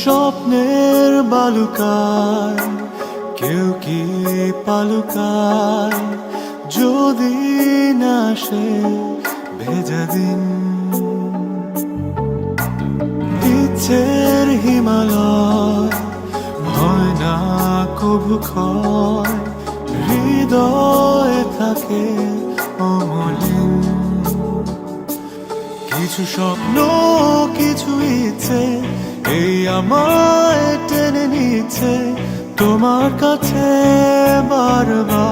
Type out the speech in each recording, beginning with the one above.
স্বপ্নের বালুকায় কেউ কি পালুকায়? যদি না সে ভেজা দিন। ইচ্ছের হিমালয় কবু ক্ষয়, হৃদয়ে থাকে অমলিন। কিছু স্বপ্ন, কিছু ইচ্ছে, এই আমায় টেনে নিচ্ছে তোমার কাছে বারবার।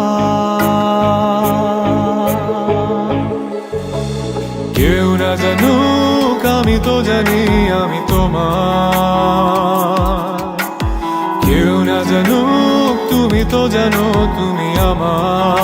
কেউ না জানুক, আমি তো জানি আমি তোমার। জানো তুমি আমার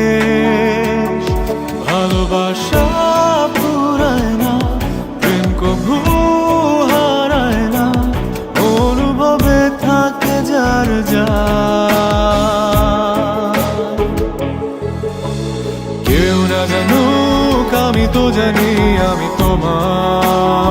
কেউ না জানুক আমি তো জানি আমি তোমার।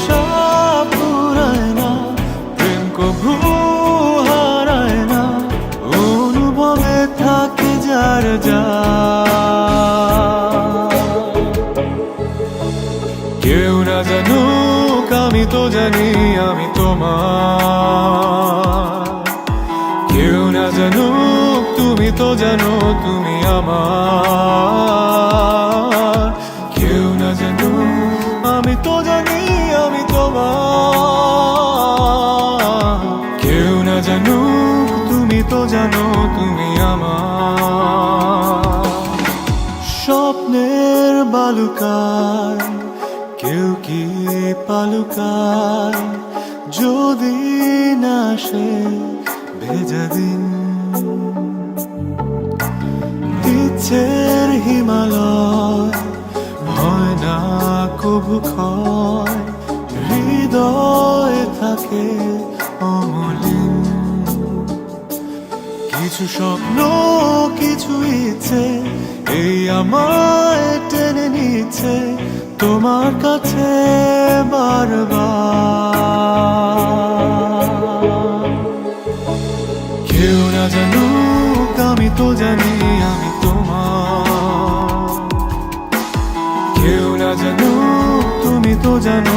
জানুক আমি তো জানি আমি তোমার। কেউ না জানুক, তুমি তো জানো তুমি আমার। কেউ না জানুক, আমি তো জানি আমি তোমার। কেউ না জানুক, তুমি তো জানো তুমি আমার। স্বপ্নের বালুকায় কি পালুকায় যদি না সে ভেজা দিন। ইচ্ছের হিমালয় কবু ক্ষয়। হৃদয়ে থাকে অমলিন। কিছু স্বপ্ন, কিছু ইচ্ছে, এই আমায় টেনে নিচ্ছে তোমার কাছে বারবার। কেউ না জানুক, আমি তো জানি আমি তোমার। কেউ না জানুক, তুমি তো জানো